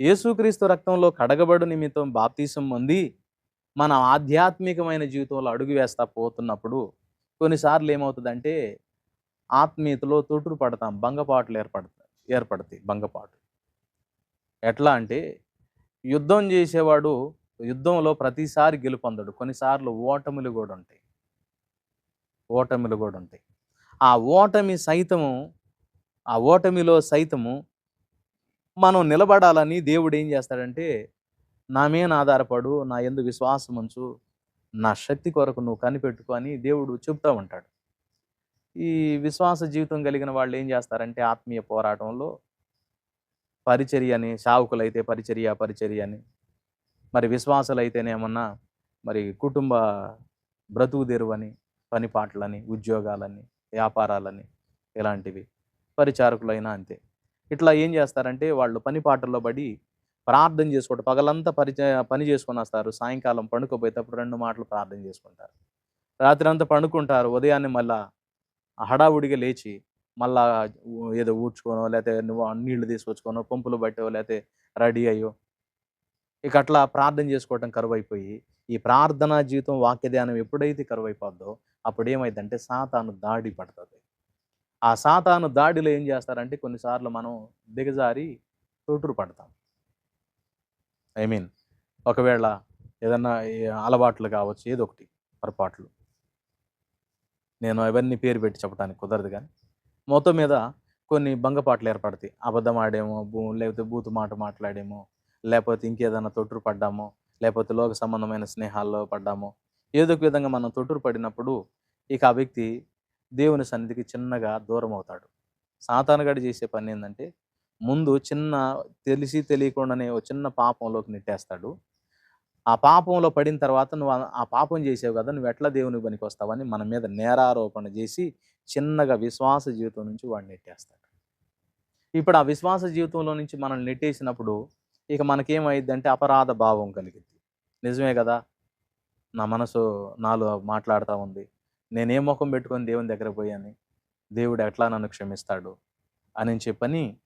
యేసుక్రీస్తు రక్తంలో కడగబడు నిమిత్తం బాప్తీసం పొంది మన ఆధ్యాత్మికమైన జీవితంలో అడుగు వేస్తా పోతున్నప్పుడు కొన్నిసార్లు ఏమవుతుందంటే ఆత్మీయతలో తొట్టురు పడతాం భంగపాట్లు ఏర్పడతాయి ఏర్పడతాయి భంగపాటు ఎట్లా అంటే యుద్ధం చేసేవాడు యుద్ధంలో ప్రతిసారి గెలుపొందడు. కొన్నిసార్లు ఓటములు కూడా ఉంటాయి. ఓటములు కూడా ఉంటాయి. ఆ ఓటమి సైతము ఆ ఓటమిలో సైతము మనం నిలబడాలని దేవుడు ఏం చేస్తాడంటే నా మీద ఆధారపడు నా ఎందు విశ్వాసం ఉంచు నా శక్తి కొరకు నువ్వు కనిపెట్టుకో అని దేవుడు చెప్తూ ఉంటాడు. ఈ విశ్వాస జీవితం కలిగిన వాళ్ళు ఏం చేస్తారంటే ఆత్మీయ పోరాటంలో పరిచర్య అని సావుకులైతే పరిచర్య పరిచర్య అని మరి విశ్వాసాలైతేనేమన్నా మరి కుటుంబ బ్రతుకు తెరువని పని పాటలని ఉద్యోగాలని వ్యాపారాలని ఇలాంటివి పరిచారకులైనా అంతే. ఇట్లా ఏం చేస్తారంటే వాళ్ళు పని పాటల్లో పడి ప్రార్థన చేసుకోవడం పగలంతా పరిచ పని చేసుకొని వస్తారు. సాయంకాలం పండుకోపోయేటప్పుడు రెండు మాటలు ప్రార్థన చేసుకుంటారు. రాత్రి అంతా పండుకుంటారు. ఉదయాన్నే మళ్ళా హడావుడిగా లేచి మళ్ళా ఏదో ఊడ్చుకోనో లేకపోతే నీళ్ళు తీసుకొచ్చుకోనో పంపులు పట్టో లేకపోతే రెడీ అయ్యో. ఇక అట్లా ప్రార్థన చేసుకోవటం కరువు అయిపోయి ఈ ప్రార్థనా జీవితం వాక్య ధ్యానం ఎప్పుడైతే కరువు అయిపోద్దో అప్పుడు ఏమైందంటే సాతాను దాడి పడుతుంది. ఆ సాతాను దాడిలో ఏం చేస్తారంటే కొన్నిసార్లు మనం దిగజారి తోటురు పడతాం. ఐ మీన్ ఒకవేళ ఏదన్నా అలవాట్లు కావచ్చు ఏదో ఒకటి పొరపాట్లు. నేను అవన్నీ పేరు పెట్టి చెప్పడానికి కుదరదు కానీ మొత్తం మీద కొన్ని భంగపాట్లు ఏర్పడతాయి. అబద్ధం ఆడేమో భూ లేకపోతే బూతు మాట మాట్లాడేమో లేకపోతే ఇంకేదైనా తొట్టురు పడ్డామో లేకపోతే లోక సంబంధమైన స్నేహాల్లో పడ్డామో ఏదో ఒక విధంగా మనం తొట్టురు పడినప్పుడు ఇక ఆ వ్యక్తి దేవుని సన్నిధికి చిన్నగా దూరం అవుతాడు సాతానగాడు చేసే పని ఏంటంటే ముందు చిన్న తెలిసి తెలియకుండానే ఓ చిన్న పాపంలోకి నెట్టేస్తాడు. ఆ పాపంలో పడిన తర్వాత నువ్వు ఆ- పాపం చేసావు కదా నువ్వు ఎట్లా దేవుని పనికి వస్తావని మన మీద నేరారోపణ చేసి చిన్నగా విశ్వాస జీవితం నుంచి వాడిని నెట్టేస్తాడు. ఇప్పుడు ఆ విశ్వాస జీవితంలో నుంచి మనల్ని నెట్టేసినప్పుడు ఇక మనకేమైందంటే అపరాధ భావం కలిగింది నిజమే కదా? నా మనసు నాలో మాట్లాడుతూ ఉంది. నేనే ముఖం పెట్టుకొని దేవుని దగ్గర పోయాను? దేవుడు ఎట్లా నన్ను క్షమిస్తాడు? అని చెప్పని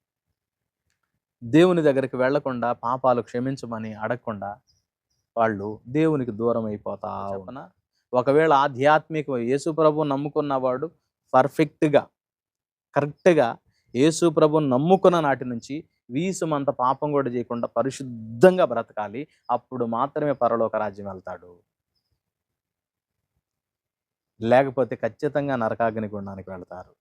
దేవుని దగ్గరికి వెళ్ళకుండా పాపాలు క్షమించమని అడగకుండా వాళ్ళు దేవునికి దూరం అయిపోతా చెప్పనా? ఒకవేళ ఆధ్యాత్మిక యేసు ప్రభు నమ్ముకున్నవాడు పర్ఫెక్ట్గా కరెక్ట్గా యేసు ప్రభు నమ్ముకున్న నాటి నుంచి వీసుమంత పాపం కూడా చేయకుండా పరిశుద్ధంగా బ్రతకాలి. అప్పుడు మాత్రమే పరలోక రాజ్యం వెళ్తాడు. లేకపోతే ఖచ్చితంగా నరకాగ్ని గుండానికి వెళతారు.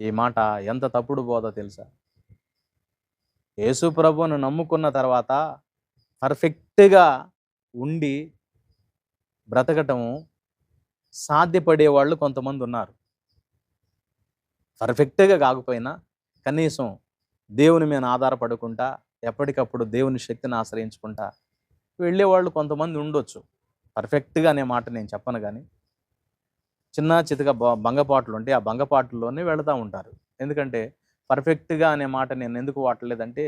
ఈ మాట ఎంత తప్పుడు బోధ తెలుసా? యేసు ప్రభువును నమ్ముకున్న తర్వాత పర్ఫెక్ట్గా ఉండి బ్రతకటము సాధ్యపడే వాళ్ళు కొంతమంది ఉన్నారు. పర్ఫెక్ట్గా కాకపోయినా కనీసం దేవుని మీద ఆధారపడకుండా ఎప్పటికప్పుడు దేవుని శక్తిని ఆశ్రయించుకుంటా వెళ్ళేవాళ్ళు కొంతమంది ఉండొచ్చు. పర్ఫెక్ట్గా అనే మాట నేను చెప్పను కానీ చిన్న చితక భంగపాట్లు ఉంటే ఆ భంగపాట్లలోనే వెళుతూ ఉంటారు. ఎందుకంటే పర్ఫెక్ట్గా అనే మాట నేను ఎందుకు వాడలేదంటే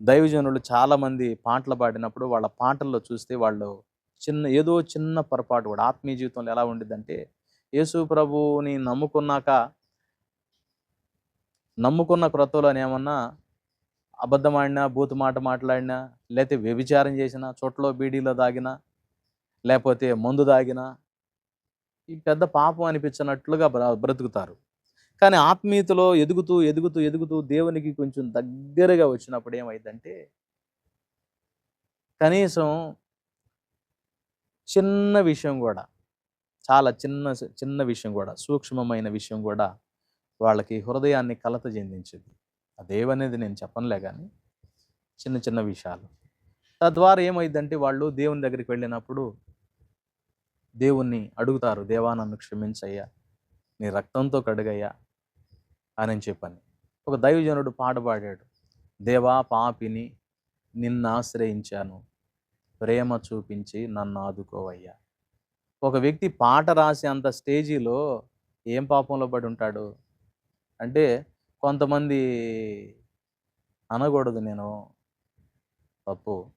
దైవజనులు చాలామంది పాటలు పాడినప్పుడు వాళ్ళ పాటల్లో చూస్తే వాళ్ళు చిన్న ఏదో చిన్న పొరపాటు కూడా ఆత్మీయ జీవితంలో ఎలా ఉండిద్దంటే యేసు ప్రభువుని నమ్ముకున్నాక నమ్ముకున్న క్రొత్తలో ఏమన్నా అబద్ధమాడినా బూతు మాట మాట్లాడినా లేకపోతే వ్యభిచారం చేసినా చోట్లో బీడీలో దాగినా లేకపోతే మందు తాగినా ఈ పెద్ద పాపం అనిపించినట్లుగా బ్ర- బ్రతుకుతారు. కానీ ఆత్మీయతలో ఎదుగుతూ ఎదుగుతూ ఎదుగుతూ దేవునికి కొంచెం దగ్గరగా వచ్చినప్పుడు ఏమైందంటే కనీసం చిన్న విషయం కూడా చాలా చిన్న చిన్న విషయం కూడా సూక్ష్మమైన విషయం కూడా వాళ్ళకి హృదయాన్ని కలత చెందించింది. అదేవనేది నేను చెప్పనులే కానీ చిన్న చిన్న విషయాలు. తద్వారా ఏమైందంటే వాళ్ళు దేవుని దగ్గరికి వెళ్ళినప్పుడు దేవుణ్ణి అడుగుతారు దేవా నన్ను క్షమించయ్యా నీ రక్తంతో కడుగయ్యా అని చెప్పని. ఒక దైవజనుడు పాట పాడాడు. దేవా పాపిని నిన్ను ఆశ్రయించాను ప్రేమ చూపించి నన్ను ఆదుకోవయ్యా. ఒక వ్యక్తి పాట రాసి అంత స్టేజీలో ఏం పాపంలో పడి ఉంటాడు? అంటే కొంతమంది అనకూడదు నేను తప్పు.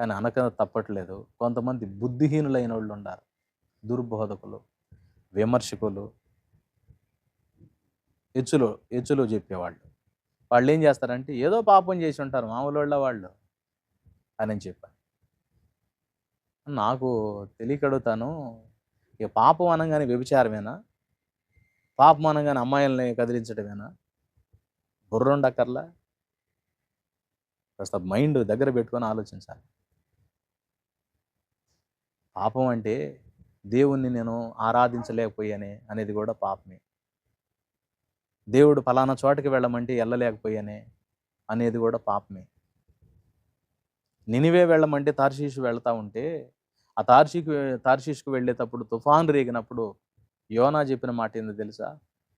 కానీ అనక తప్పట్లేదు. కొంతమంది బుద్ధిహీనులైన వాళ్ళు ఉన్నారు దుర్బోధకులు విమర్శకులు హెచ్చులు హెచ్చులు చెప్పేవాళ్ళు. వాళ్ళు ఏం చేస్తారంటే ఏదో పాపం చేసి ఉంటారు మామూలు వాళ్ళ వాళ్ళు అని చెప్పాను నాకు తెలియక అడుగుతాను ఇక పాపం అనగానే వ్యభిచారమేనా? పాపం అనగానే అమ్మాయిల్ని కదిలించడమేనా బుర్రుండక్కర్లా కాస్త మైండ్ దగ్గర పెట్టుకొని ఆలోచించాలి. పాపం అంటే దేవుణ్ణి నేను ఆరాధించలేకపోయానే అనేది కూడా పాపమే. దేవుడు ఫలానా చోటకి వెళ్ళమంటే వెళ్ళలేకపోయానే అనేది కూడా పాపమే. నినివే వెళ్ళమంటే తార్షీషు వెళ్తా ఉంటే ఆ తార్షీకు తార్షీషుకు వెళ్ళేటప్పుడు తుఫాన్ రేగినప్పుడు యోనా చెప్పిన మాట ఏందో తెలుసా?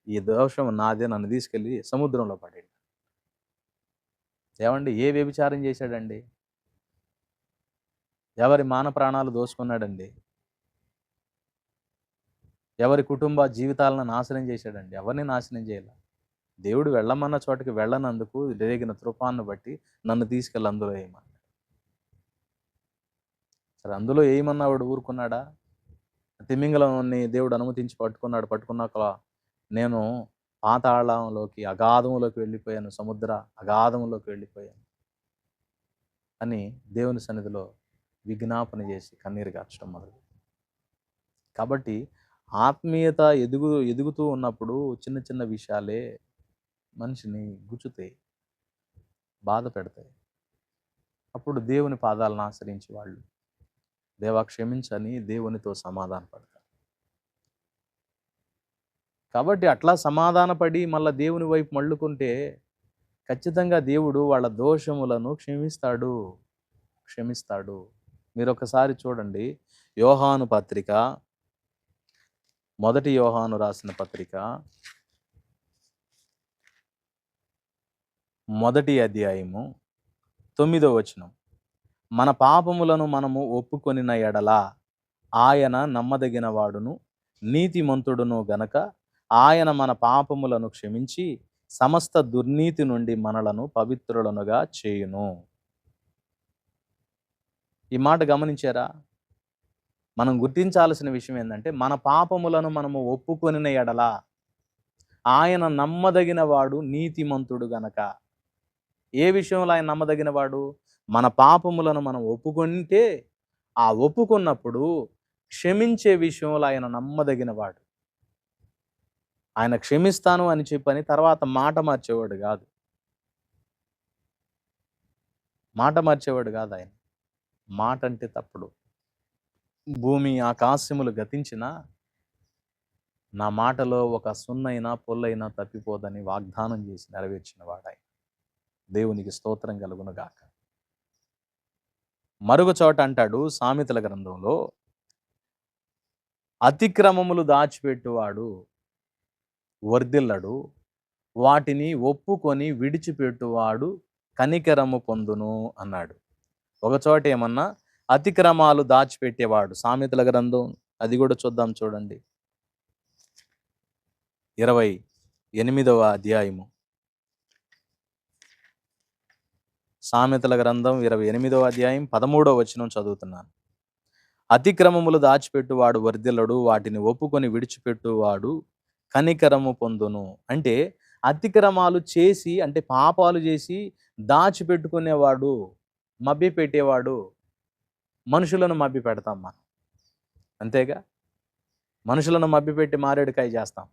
ఈ దోషం నాదే నన్ను తీసుకెళ్ళి సముద్రంలో పడేది ఏమండి ఏ వ్యభిచారం చేశాడండి? ఎవరి మాన ప్రాణాలు దోసుకున్నాడండి ఎవరి కుటుంబ జీవితాలను నాశనం చేశాడండి? ఎవరిని నాశనం చేయాలి? దేవుడు వెళ్ళమన్న చోటకి వెళ్ళనందుకు రేగిన తృపాన్ని బట్టి నన్ను తీసుకెళ్ళి అందులో వేయమన్నాడు సరే అందులో వేయమన్నా వాడు ఊరుకున్నాడా? తిమింగలంని దేవుడు అనుమతించి పట్టుకున్నాడు. పట్టుకున్నాక నేను పాతాళంలోకి అగాధంలోకి వెళ్ళిపోయాను. సముద్ర అగాధంలోకి వెళ్ళిపోయాను. అని దేవుని సన్నిధిలో విజ్ఞాపన చేసి కన్నీరు గార్చడం మొదలు కాబట్టి ఆత్మీయత ఎదుగు ఎదుగుతూ ఉన్నప్పుడు చిన్న చిన్న విషయాలే మనిషిని గుచ్చుతాయి బాధ పెడతాయి. అప్పుడు దేవుని పాదాలను ఆశ్రయించి వాళ్ళు దేవా క్షమించని దేవునితో సమాధాన పడతారు కాబట్టి అట్లా సమాధానపడి మళ్ళీ దేవుని వైపు మళ్ళుకుంటే ఖచ్చితంగా దేవుడు వాళ్ళ దోషములను క్షమిస్తాడు క్షమిస్తాడు. మీరు ఒకసారి చూడండి. యోహాను పత్రిక. మొదటి యోహాను రాసిన పత్రిక. మొదటి అధ్యాయము. తొమ్మిదో వచనం. మన పాపములను మనము ఒప్పుకొనిన ఎడల ఆయన నమ్మదగిన వాడును నీతిమంతుడును గనక ఆయన మన పాపములను క్షమించి సమస్త దుర్నీతి నుండి మనలను పవిత్రులనుగా చేయును. ఈ మాట గమనించారా? మనం గుర్తించాల్సిన విషయం ఏంటంటే మన పాపములను మనము ఒప్పుకొనిన ఎడల ఆయన నమ్మదగిన వాడు నీతిమంతుడు గనక. ఏ విషయంలో ఆయన నమ్మదగిన వాడు? మన పాపములను మనం ఒప్పుకుంటే ఆ ఒప్పుకున్నప్పుడు క్షమించే విషయంలో ఆయన నమ్మదగిన వాడు. ఆయన క్షమిస్తాను అని చెప్పని తర్వాత మాట మార్చేవాడు కాదు. మాట మార్చేవాడు కాదు ఆయన. మాట అంటే తప్పుడు. భూమి ఆకాశములు గతించిన నా మాటలో ఒక సున్నైనా పొల్లైనా తప్పిపోదని వాగ్దానం చేసి నెరవేర్చిన వాడాయి. దేవునికి స్తోత్రం కలుగునుగాక మరొక చోట అంటాడు సామెతల గ్రంథంలో అతిక్రమములు దాచిపెట్టువాడు వర్ధిల్లడు వాటిని ఒప్పుకొని విడిచిపెట్టువాడు కనికరము పొందును అన్నాడు. ఒక చోట ఏమన్నా అతిక్రమాలు దాచిపెట్టేవాడు. సామెతల గ్రంథం అది కూడా చూద్దాం చూడండి. ఇరవై ఎనిమిదవ అధ్యాయము. సామెతల గ్రంథం ఇరవై ఎనిమిదవ అధ్యాయం పదమూడవ వచనం చదువుతున్నాను. అతిక్రమములు దాచిపెట్టువాడు వర్ధిల్లడు వాటిని ఒప్పుకొని విడిచిపెట్టువాడు కనికరము పొందును. అంటే అతిక్రమాలు చేసి అంటే పాపాలు చేసి దాచిపెట్టుకునేవాడు మభ్య పెట్టేవాడు మనుషులను మభ్య పెడతాం మనం. అంతేగా? మనుషులను మభ్యపెట్టి మారేడుకాయ చేస్తాం.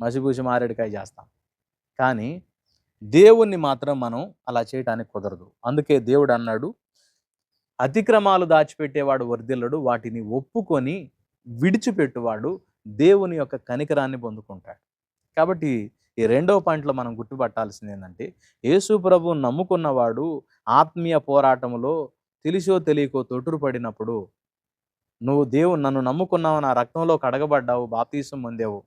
మసిపూసి మారేడుకాయ చేస్తాం. కానీ దేవుణ్ణి మాత్రం మనం అలా చేయటానికి కుదరదు. అందుకే దేవుడు అన్నాడు అతిక్రమాలు దాచిపెట్టేవాడు వర్ధిల్లడు వాటిని ఒప్పుకొని విడిచిపెట్టువాడు దేవుని యొక్క కనికరాన్ని పొందుకుంటాడు. కాబట్టి ఈ రెండవ పాయింట్లో మనం గుర్తుపట్టాల్సింది ఏంటంటే యేసు ప్రభు నమ్ముకున్నవాడు ఆత్మీయ పోరాటంలో తెలిసో తెలియకో తొట్టురుపడినప్పుడు నువ్వు దేవుడు నన్ను నమ్ముకున్నావు నా రక్తంలో కడగబడ్డావు బాప్తీసం పొందావు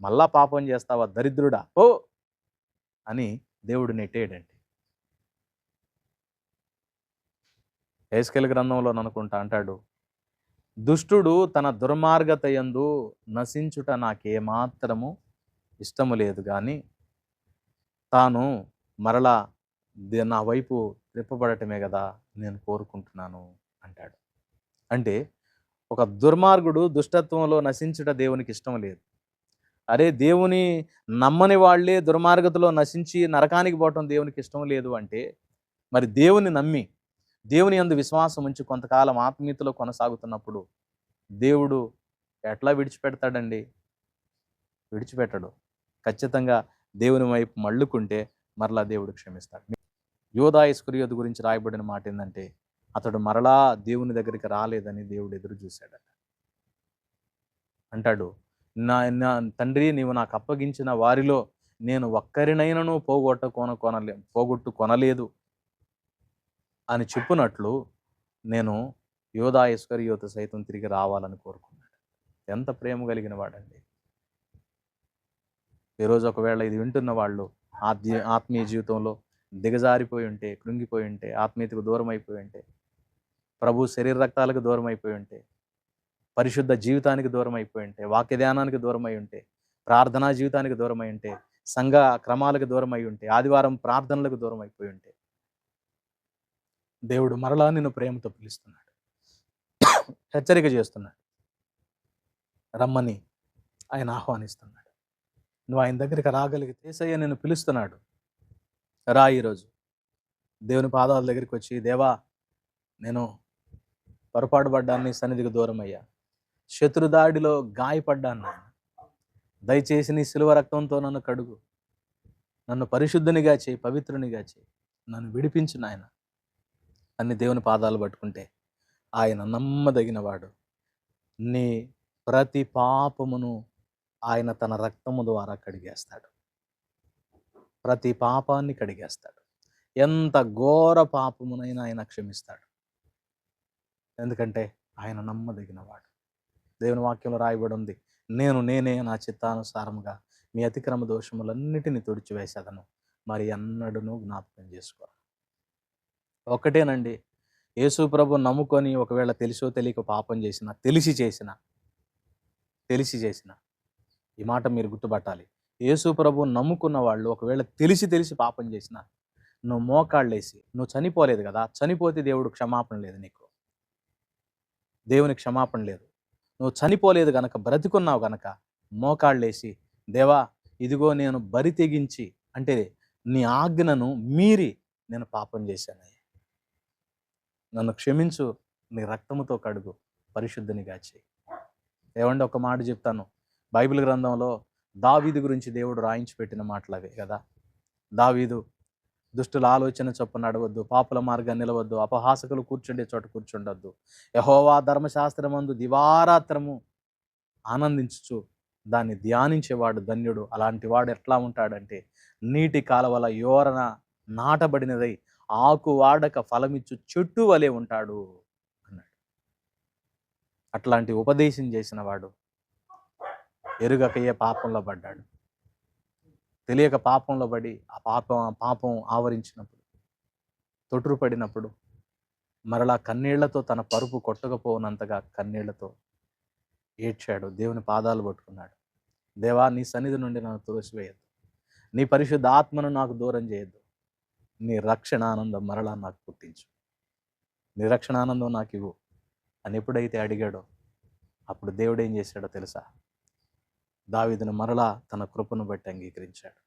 మళ్ళా పాపం చేస్తావా దరిద్రుడా? ఓ అని దేవుడు నెట్టేయడండి. ఏస్కెల్ గ్రంథంలో అనుకుంటా అంటాడు దుష్టుడు తన దుర్మార్గత యందు నశించుట నాకేమాత్రము ఇష్టము లేదు కానీ తాను మరలా నా వైపు త్రిప్పబడటమే కదా నేను కోరుకుంటున్నాను అంటాడు. అంటే ఒక దుర్మార్గుడు దుష్టత్వంలో నశించుట దేవునికి ఇష్టం లేదు. అరే దేవుని నమ్మని వాళ్ళే దుర్మార్గతలో నశించి నరకానికి పోవటం దేవునికి ఇష్టం లేదు అంటే మరి దేవుని నమ్మి దేవుని అందు విశ్వాసం ఉంచి కొంతకాలం ఆత్మీయతలో కొనసాగుతున్నప్పుడు దేవుడు ఎట్లా విడిచిపెడతాడండి? విడిచిపెట్టడు. ఖచ్చితంగా దేవుని వైపు మళ్ళుకుంటే మరలా దేవుడు క్షమిస్తాడు. యోధా ఇస్కరియోతు గురించి రాయబడిన మాట ఏంటంటే అతడు మరలా దేవుని దగ్గరికి రాలేదని దేవుడు ఎదురు చూశాడట. అంటాడు నా నా తండ్రి నీవు నాకు అప్పగించిన వారిలో నేను ఒక్కరినైనను పోగొట్ట కొన కొనలే పోగొట్టు కొనలేదు అని చెప్పునట్లు నేను యోధా ఇస్కరియోతు సైతం తిరిగి రావాలని కోరుకున్నాడు ఎంత ప్రేమ కలిగిన వాడండి. ఈరోజు ఒకవేళ ఇది వింటున్న వాళ్ళు ఆత్మీయ ఆత్మీయ జీవితంలో దిగజారిపోయి ఉంటే కృంగిపోయి ఉంటే ఆత్మీయతకు దూరం అయిపోయి ఉంటే ప్రభు శరీర రక్తాలకు దూరం అయిపోయి ఉంటే పరిశుద్ధ జీవితానికి దూరం అయిపోయి ఉంటే వాక్య ధ్యానానికి దూరం అయి ఉంటే ప్రార్థనా జీవితానికి దూరం అయి ఉంటే సంఘ క్రమాలకు దూరం అయి ఉంటే ఆదివారం ప్రార్థనలకు దూరం అయిపోయి ఉంటే దేవుడు మరలా నిన్ను ప్రేమతో పిలుస్తున్నాడు. హెచ్చరిక చేస్తున్నాడు. రమ్మని ఆయన ఆహ్వానిస్తున్నాడు. నువ్వు ఆయన దగ్గరికి రాగలిగితే ఏసయ్య నేను పిలుస్తున్నాడు. రా ఈరోజు దేవుని పాదాల దగ్గరికి వచ్చి దేవా నేను పొరపాటు పడ్డాన్ని సన్నిధికి దూరం అయ్యా శత్రుదాడిలో గాయపడ్డాను నాయన దయచేసి నీ సిలువ రక్తంతో నన్ను కడుగు. నన్ను పరిశుద్ధునిగా చేయి పవిత్రునిగా చేయి. నన్ను విడిపించు నాయన. అన్ని దేవుని పాదాలు పట్టుకుంటే ఆయన నమ్మదగినవాడు. నీ ప్రతి పాపమును ఆయన తన రక్తము ద్వారా కడిగేస్తాడు. ప్రతి పాపాన్ని కడిగేస్తాడు. ఎంత ఘోర పాపమునైనా ఆయన క్షమిస్తాడు. ఎందుకంటే ఆయన నమ్మదగినవాడు. దేవుని వాక్యంలో రాయబడి ఉంది నేను నేనే నా చిత్తానుసారముగా మీ అతిక్రమ దోషములన్నిటిని తుడిచివేసేదను. మరి అన్నడును జ్ఞాపకం చేసుకో ఒకటేనండి యేసు ప్రభు నమ్ముకొని ఒకవేళ తెలిసో తెలియక పాపం చేసిన తెలిసి చేసిన తెలిసి చేసిన ఈ మాట మీరు గుర్తుపట్టాలి. యేసు ప్రభు నమ్ముకున్న వాళ్ళు ఒకవేళ తెలిసి తెలిసి పాపం చేసిన నువ్వు మోకాళ్ళేసి నువ్వు చనిపోలేదు కదా చనిపోతే దేవుడు క్షమాపణ లేదు నీకు. దేవుని క్షమాపణ లేదు. నువ్వు చనిపోలేదు గనక బ్రతికున్నావు గనక మోకాళ్ళేసి దేవా ఇదిగో నేను బరి తెగించి అంటే నీ ఆజ్ఞను మీరి నేను పాపం చేశానయ్యా. నన్ను క్షమించు నీ రక్తముతో కడుగు పరిశుద్ధనిగా చేయి ఏమంటే ఒక మాట చెప్తాను. బైబిల్ గ్రంథంలో దావీదు గురించి దేవుడు రాయించి పెట్టిన మాటలు అవే కదా? దావీదు దుష్టుల ఆలోచన చొప్పున నడవద్దు పాపుల మార్గాన్ని నిలవద్దు అపహాసకులు కూర్చుండే చోట కూర్చుండొద్దు. యహోవా ధర్మశాస్త్రమందు దివారాత్రము ఆనందించుచు దాన్ని ధ్యానించేవాడు ధన్యుడు. అలాంటి వాడు ఎట్లా ఉంటాడంటే నీటి కాలవల యోరన నాటబడినదై ఆకు వాడక ఫలమిచ్చు చెట్టు వలె ఉంటాడు అన్నాడు. అట్లాంటి ఉపదేశం చేసిన వాడు ఎరుగకయ్యే పాపంలో పడ్డాడు. తెలియక పాపంలో పడి ఆ పాపం ఆ పాపం ఆవరించినప్పుడు తొట్టురు పడినప్పుడు మరలా కన్నీళ్ళతో తన పరుపు కొట్టకపోనంతగా కన్నీళ్ళతో ఏడ్చాడు. దేవుని పాదాలు పట్టుకున్నాడు. దేవా నీ సన్నిధి నుండి నన్ను తులసివేయద్దు నీ పరిశుద్ధ ఆత్మను నాకు దూరం చేయొద్దు. నీ రక్షణ ఆనందం మరలా నాకు పుట్టించు. నీ రక్షణ ఆనందం నాకు ఇవ్వు. అని ఎప్పుడైతే అడిగాడో అప్పుడు దేవుడు ఏం చేశాడో తెలుసా? దావిదును మరలా తన కృపను బట్టి అంగీకరించాడు.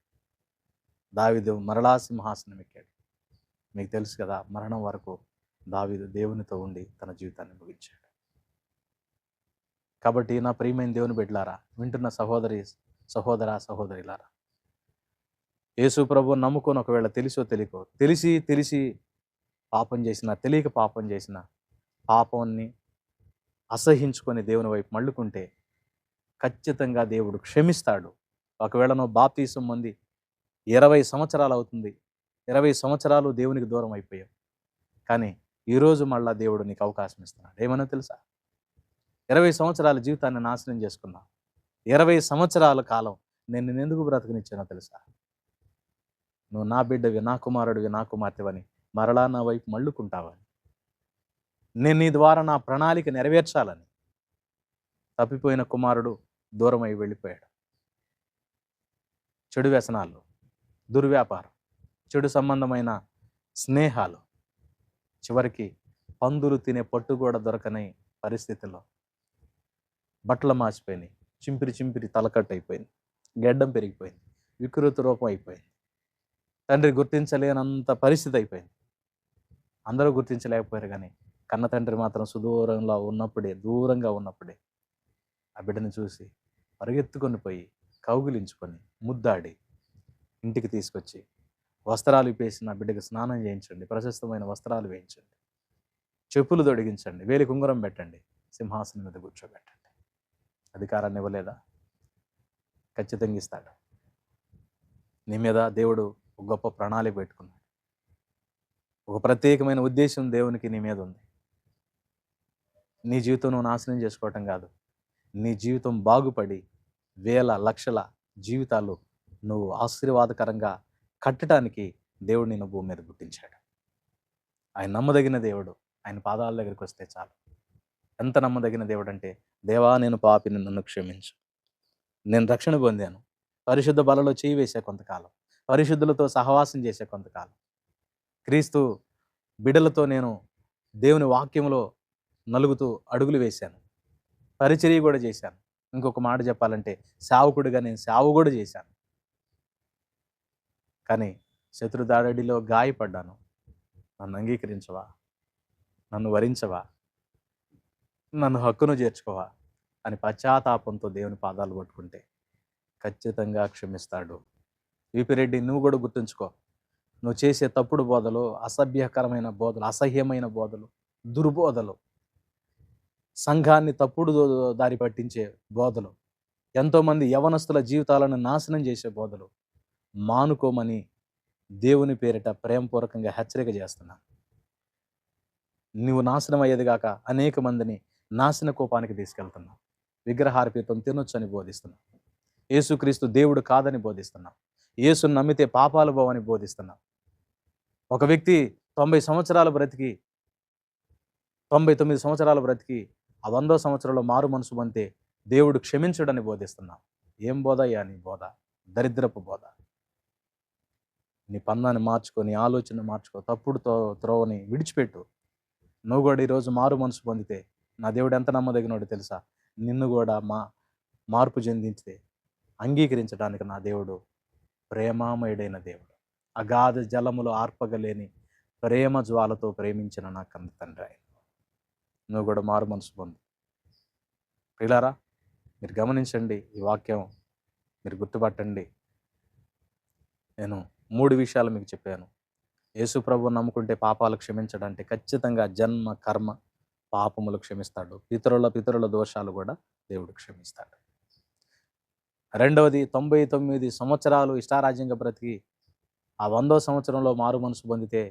దావిదు మరలా సింహాసనం ఎక్కాడు. మీకు తెలుసు కదా మరణం వరకు దావిదు దేవునితో ఉండి తన జీవితాన్ని ముగించాడు. కాబట్టి నా ప్రియమైన దేవుని బిడ్డలారా వింటున్న సహోదరి సహోదర సహోదరిలారా యేసు ప్రభు నమ్ముకొని ఒకవేళ తెలిసో తెలియకో తెలిసి తెలిసి పాపం చేసిన తెలియక పాపం చేసిన పాపాన్ని అసహించుకొని దేవుని వైపు మళ్ళుకుంటే ఖచ్చితంగా దేవుడు క్షమిస్తాడు. ఒకవేళ నువ్వు బాప్తీసం పొంది ఇరవై సంవత్సరాలు అవుతుంది. ఇరవై సంవత్సరాలు దేవునికి దూరం అయిపోయావు. కానీ ఈరోజు మళ్ళా దేవుడు నీకు అవకాశం ఇస్తున్నాడు. ఏమన్నా తెలుసా? ఇరవై సంవత్సరాల జీవితాన్ని నాశనం చేసుకున్నావు. ఇరవై సంవత్సరాల కాలం నేను నిన్ను ఎందుకు బ్రతకనిచ్చానో తెలుసా? నువ్వు నా బిడ్డవి నా కుమారుడివి నా కుమార్తెవని మరలా నా వైపు మళ్ళుకుంటావని నేను నీ ద్వారా నా ప్రణాళిక నెరవేర్చాలని తప్పిపోయిన కుమారుడు దూరమై వెళ్ళిపోయాడు. చెడు వ్యసనాలు దుర్వ్యాపారం చెడు సంబంధమైన స్నేహాలు చివరికి పందులు తినే పట్టు కూడా దొరకని పరిస్థితిలో బట్టలు మార్చిపోయినాయి. చింపిరి చింపిరి తలకట్టు అయిపోయింది. గెడ్డం పెరిగిపోయింది. వికృత రూపం అయిపోయింది. తండ్రి గుర్తించలేనంత పరిస్థితి అయిపోయింది. అందరూ గుర్తించలేకపోయారు కానీ కన్న తండ్రి మాత్రం సుదూరంలో ఉన్నప్పుడే దూరంగా ఉన్నప్పుడే ఆ బిడ్డను చూసి పరిగెత్తుకొని పోయి కౌగిలించుకొని ముద్దాడి ఇంటికి తీసుకొచ్చి వస్త్రాలు ఇప్పేసి నా బిడ్డకు స్నానం చేయించండి ప్రశస్తమైన వస్త్రాలు వేయించండి. చెప్పులు తొడిగించండి వేలి కుంగరం పెట్టండి సింహాసనం మీద కూర్చోబెట్టండి. అధికారాన్ని ఇవ్వలేదా? ఖచ్చితంగా ఇస్తాడు. నీ మీద దేవుడు ఒక గొప్ప ప్రణాళిక పెట్టుకున్నాడు. ఒక ప్రత్యేకమైన ఉద్దేశం దేవునికి నీ మీద ఉంది. నీ జీవితం నువ్వు నాశనం చేసుకోవటం కాదు. నీ జీవితం బాగుపడి వేల లక్షల జీవితాలు నువ్వు ఆశీర్వాదకరంగా కట్టడానికి దేవుడు నిన్ను భూమి మీద పుట్టించాడు ఆయన నమ్మదగిన దేవుడు. ఆయన పాదాల దగ్గరికి వస్తే చాలు. ఎంత నమ్మదగిన దేవుడు అంటే దేవా నేను పాపిని నన్ను క్షమించు. నేను రక్షణ పొందాను. పరిశుద్ధ బలలో చేయి వేసే కొంతకాలం. పరిశుద్ధులతో సహవాసం చేసే కొంతకాలం. క్రీస్తు బిడలతో నేను దేవుని వాక్యంలో నలుగుతూ అడుగులు వేశాను. పరిచర్య కూడా చేశాను. ఇంకొక మాట చెప్పాలంటే సేవకుడిగా నేను సావు కూడా చేశాను. కానీ శత్రుదాడిలో గాయపడ్డాను. నన్ను అంగీకరించవా? నన్ను వరించవా? నన్ను హక్కును చేర్చుకోవా? అని పశ్చాత్తాపంతో దేవుని పాదాలు పట్టుకుంటే ఖచ్చితంగా క్షమిస్తాడు. విపిరెడ్డి నువ్వు కూడా గుర్తుంచుకో. నువ్వు చేసే తప్పుడు బోధలు అసభ్యకరమైన బోధలు అసహ్యమైన బోధలు దుర్బోధలు సంఘాన్ని తప్పుడు దారి పట్టించే బోధలు. ఎంతోమంది యవనస్తుల జీవితాలను నాశనం చేసే బోధలు. మానుకోమని దేవుని పేరిట ప్రేమపూర్వకంగా హెచ్చరిక చేస్తున్నాను నువ్వు నాశనం అయ్యేది కాక అనేక మందిని నాశన కోపానికి తీసుకెళ్తున్నావు విగ్రహార్పితం తినొచ్చని బోధిస్తున్నావు యేసుక్రీస్తు దేవుడు కాదని బోధిస్తున్నావు యేసుని నమ్మితే పాపాలు పోవని బోధిస్తున్నావు ఒక వ్యక్తి తొంభై సంవత్సరాలు బ్రతికి తొంభై తొమ్మిది సంవత్సరాలు బ్రతికి ఆ వందో సంవత్సరంలో మారు మనసు పొందితే దేవుడు క్షమించడని బోధిస్తున్నావు ఏం బోధ అయ్యా నీ బోధ? దరిద్రపు బోధ. నీ పందాన్ని మార్చుకో నీ ఆలోచన మార్చుకో తప్పుడు తో త్రోవని విడిచిపెట్టు. నువ్వు కూడా ఈరోజు మారు మనసు పొందితే నా దేవుడు ఎంత నమ్మదగినోడు తెలుసా? నిన్ను కూడా మా మార్పు చెందించితే అంగీకరించడానికి నా దేవుడు ప్రేమామయుడైన దేవుడు. అగాధ జలములో ఆర్పగలేని ప్రేమ జ్వాలతో ప్రేమించిన నా కంద తండ్రి ఆయన. నువ్వు కూడా మారు మనసు పొందు. ప్రియులారా మీరు గమనించండి ఈ వాక్యం మీరు గుర్తుపట్టండి. నేను మూడు విషయాలు మీకు చెప్పాను. యేసు ప్రభు నమ్ముకుంటే పాపాలు క్షమించడంటే ఖచ్చితంగా జన్మ కర్మ పాపములు క్షమిస్తాడు. పితరుల పితరుల దోషాలు కూడా దేవుడు క్షమిస్తాడు. రెండవది తొంభై తొమ్మిది సంవత్సరాలు ఇష్టారాజ్యంగా బ్రతికి ఆ వందో సంవత్సరంలో మారు మనసు పొందితే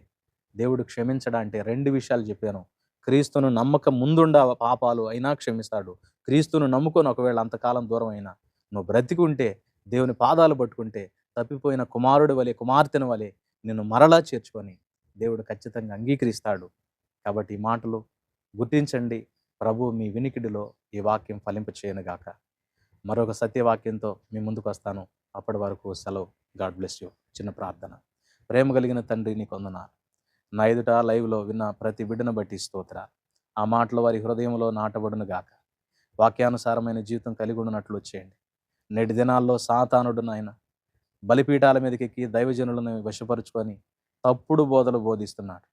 దేవుడు క్షమించడా అంటే రెండు విషయాలు చెప్పాను. క్రీస్తును నమ్మకం ముందుండ పాపాలు అయినా క్షమిస్తాడు. క్రీస్తును నమ్ముకొని ఒకవేళ అంతకాలం దూరం అయినా నువ్వు బ్రతికుంటే దేవుని పాదాలు పట్టుకుంటే తప్పిపోయిన కుమారుడి వలె కుమార్తెను వలె నిన్ను మరలా చేర్చుకొని దేవుడు ఖచ్చితంగా అంగీకరిస్తాడు. కాబట్టి ఈ మాటలు గుర్తించండి. ప్రభు మీ వినికిడిలో ఈ వాక్యం ఫలింప చేయనుగాక. మరొక సత్యవాక్యంతో మీ ముందుకు వస్తాను. అప్పటి వరకు సెలవు. God bless you. చిన్న ప్రార్థన. ప్రేమ కలిగిన తండ్రి నీకు నా ఎదుట లైవ్లో విన్న ప్రతి బిడ్డను బట్టి స్తోత్ర. ఆ మాటలు వారి హృదయంలో నాటబడును గాక. వాక్యానుసారమైన జీవితం కలిగి ఉన్నట్లు చేయండి నేటి దినాల్లో సాతానుడు నాయన బలిపీఠాల మీదకి ఎక్కి దైవజనులను వశపరుచుకొని తప్పుడు బోధలు బోధిస్తున్నాడు.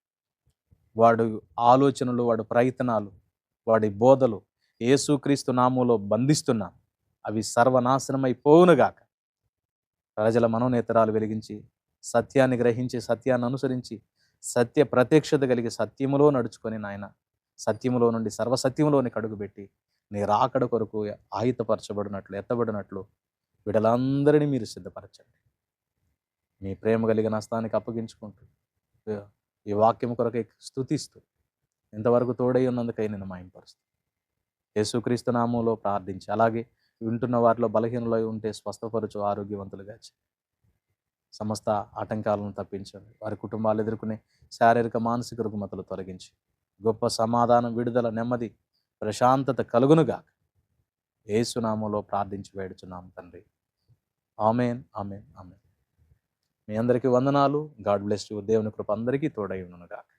వాడు ఆలోచనలు వాడు ప్రయత్నాలు వాడి బోధలు యేసుక్రీస్తు నామంలో బంధిస్తున్నా అవి సర్వనాశనమైపోవునుగాక ప్రజల మనోనేతరాలు వెలిగించి సత్యాన్ని గ్రహించి సత్యాన్ని అనుసరించి సత్య ప్రత్యక్షత కలిగి సత్యములో నడుచుకొని నాయన సత్యములో నుండి సర్వసత్యములోనికి అడుగుపెట్టి నీ రాకడ కొరకు ఆయుతపరచబడినట్లు ఎత్తబడినట్లు వీళ్ళందరినీ మీరు సిద్ధపరచండి. మీ ప్రేమ కలిగిన హస్తానికి అప్పగించుకుంటూ ఈ వాక్యం కొరకై స్థుతిస్తూ ఇంతవరకు తోడై ఉన్నందుకై నేను మాయంపరుస్తూ యేసుక్రీస్తు నామంలో ప్రార్థించి అలాగే వింటున్న వారిలో బలహీనలో ఉంటే స్వస్థపరచు ఆరోగ్యవంతులుగా సమస్త ఆటంకాలను తప్పించండి. వారి కుటుంబాలు ఎదుర్కొనే శారీరక మానసిక రుగ్మతలు తొలగించి గొప్ప సమాధానం విడుదల నెమ్మది ప్రశాంతత కలుగునుగా ఏసునామంలో ప్రార్థించి వేడుచున్నాం తండ్రి. Amen amen amen. మీ అందరికీ వందనాలు. God bless you. దేవుని కృప అందరికీ తోడై ఉండునుగాక.